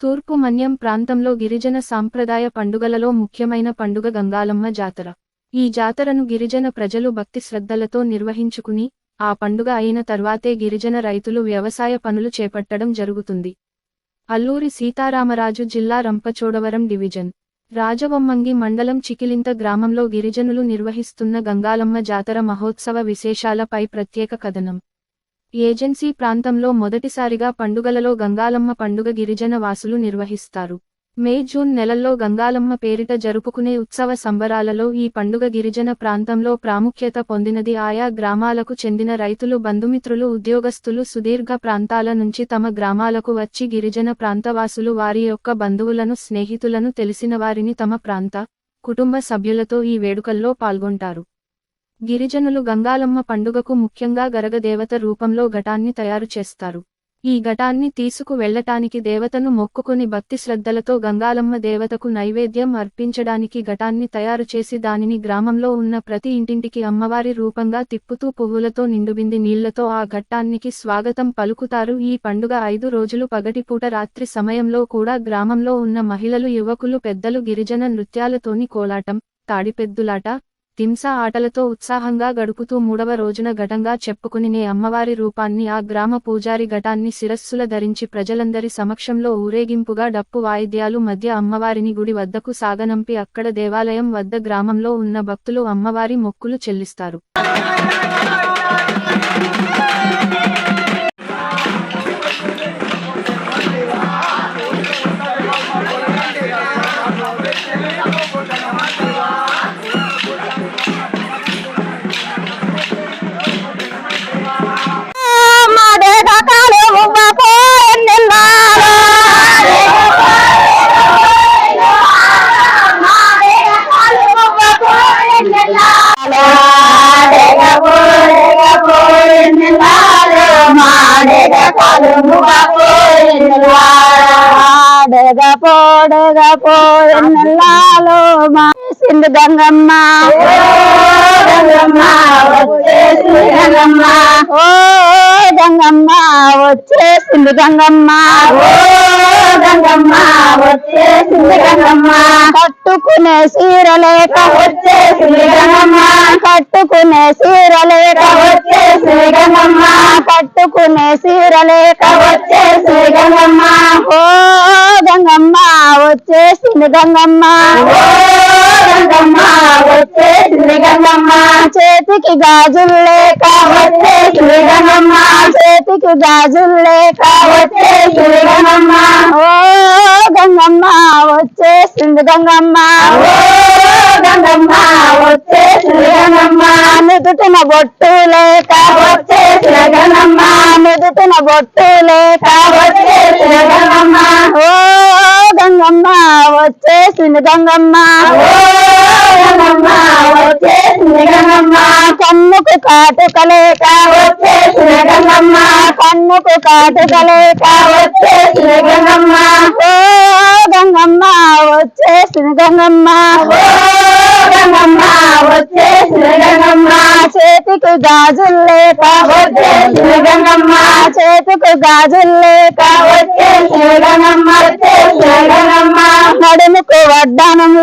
తూర్పు మన్యం ప్రాంతంలో గిరిజన సాంప్రదాయ పండుగలలో ముఖ్యమైన పండుగ గంగాలమ్మ జాతర. ఈ జాతరను గిరిజన ప్రజలు భక్తి శ్రద్ధలతో నిర్వహించుకుని ఆ పండుగ అయిన తర్వాతే గిరిజన రైతులు వ్యవసాయ పనులు చేపట్టడం జరుగుతుంది. అల్లూరి సీతారామరాజు జిల్లా రంపచోడవరం డివిజన్. రాజవమ్మంగి మండలం చికిలింత గ్రామంలో గిరిజనులు నిర్వహిస్తున్న గంగాలమ్మ జాతర మహోత్సవ విశేషాలపై ప్రత్యేక కథనం. ఏజెన్సీ ప్రాంతంలో మొదటిసారిగా పండుగలలో గంగాలమ్మ పండుగ గిరిజన వాసులు నిర్వహిస్తారు. మే జూన్ నెలల్లో గంగాలమ్మ పేరిట జరుపుకునే ఉత్సవ సంబరాలలో ఈ పండుగ గిరిజన ప్రాంతంలో ప్రాముఖ్యత పొందినది ఆయా గ్రామాలకు చెందిన రైతులు బంధుమిత్రులు ఉద్యోగస్తులు సుదీర్ఘ ప్రాంతాల నుంచి తమ గ్రామాలకు వచ్చి గిరిజన ప్రాంతవాసులు వారి యొక్క బంధువులను స్నేహితులను తెలిసిన వారిని తమ ప్రాంత కుటుంబ సభ్యులతో ఈ వేడుకల్లో పాల్గొంటారు. గిరిజనులు గంగాలమ్మ పండుగకు ముఖ్యంగా గరగదేవత రూపంలో ఘటాన్ని తయారు చేస్తారు. ఈ ఘటాన్ని తీసుకు వెళ్ళటానికి దేవతను మొక్కుకొని భక్తి శ్రద్ధలతో గంగాలమ్మ దేవతకు నైవేద్యం అర్పించడానికి ఘటాన్ని తయారు చేసి దానిని గ్రామంలో ఉన్న ప్రతి ఇంటింటికి అమ్మవారి రూపంగా తిప్పుతూ పువ్వులతో నిండుబింది నీళ్ళతో ఆ ఘట్టానికి స్వాగతం పలుకుతారు. ఈ పండుగ ఐదు రోజులు పగటిపూట రాత్రి సమయంలో కూడా గ్రామంలో ఉన్న మహిళలు యువకులు పెద్దలు గిరిజన నృత్యాలతోని కోలాటం తాడిపెద్దులాట తింసా ఆటలతో ఉత్సాహంగా గడుపుతూ మూడవ రోజున ఘటంగా చెప్పుకునినే అమ్మవారి రూపాన్ని ఆ గ్రామ పూజారి ఘటాన్ని శిరస్సుల ధరించి ప్రజలందరి సమక్షంలో ఊరేగింపుగా డప్పు వాయిద్యాలు మధ్య అమ్మవారిని గుడి వద్దకు సాగనంపి అక్కడ దేవాలయం వద్ద గ్రామంలో ఉన్న భక్తులు అమ్మవారి మొక్కులు చెల్లిస్తారు. ఆడగ పోడగ పోయినలాలో మా సింధు గంగమ్మ గంగమ్మ వచ్చేసింది గంగమ్మ ఓ గంగమ్మ వచ్చేసింది గంగమ్మ గంగమ్మ వచ్చేసింది గంగమ్మ కట్టుకునే సీరలేక వచ్చే కట్టుకునే సీరలేక వచ్చేసింది గంగమ్మ కట్టుకునే సీరలేక వచ్చేసింది గంగమ్మ ఓ గంగమ్మ వచ్చేసింది గంగమ్మ. గంగమ్మ వచ్చేసింది గంగమ్మ. చేతికి గాజులు లేక వచ్చేసింది గంగమ్మ. చేతికి గాజులు లేక వచ్చేసింది గంగమ్మ. ఓ గంగమ్మ వచ్చేసింది గంగమ్మ. గంగమ్మ నుదుటిన బొట్టు లేక వచ్చేసిన గంగమ్మ నుదుటిన బొట్టు లేక వచ్చేసిన ఓ గంగమ్మ వచ్చేసింది గంగమ్మ. కన్నుకు కాటుక లేక వచ్చేసిన గంగమ్మ కన్నుకు కాటుక లేక వచ్చేసిన గంగమ్మ ఓ గంగమ్మ వచ్చేసిన గంగమ్మ. ఓ గంగమ్మ చేతికి గాజులు లేక గంగమ్మ చేతికి గాజులు లేక వచ్చేసిన నడుముకు వడ్డానం